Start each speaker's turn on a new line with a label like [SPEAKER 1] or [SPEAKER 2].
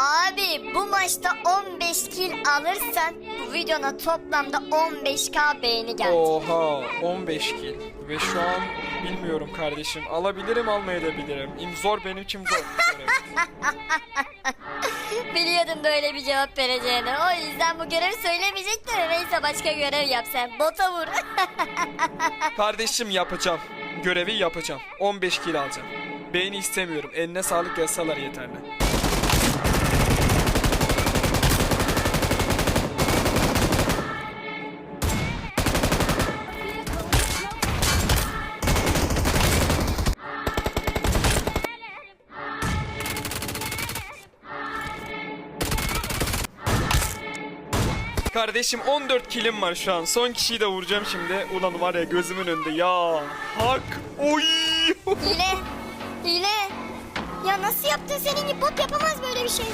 [SPEAKER 1] Abi bu maçta 15 kill alırsan bu videona toplamda 15k beğeni gelecek.
[SPEAKER 2] Oha 15 kill. Ve şu an bilmiyorum kardeşim. Alabilirim almayabilirim. İm zor benim için zor. görev.
[SPEAKER 1] Biliyordum böyle bir cevap vereceğini. O yüzden bu görevi söylemeyecektim. Neyse başka görev yap sen. Bota vur.
[SPEAKER 2] kardeşim yapacağım. Görevi yapacağım. 15 kill alacağım. Beğeni istemiyorum. Eline sağlık yazsalar yeterli. Kardeşim 14 kilim var şu an. Son kişiyi de vuracağım şimdi. Ulan var ya gözümün önünde. Ya hak. Oy.
[SPEAKER 1] Hile. Hile. Ya nasıl yaptın senin bot yapamaz böyle bir şey.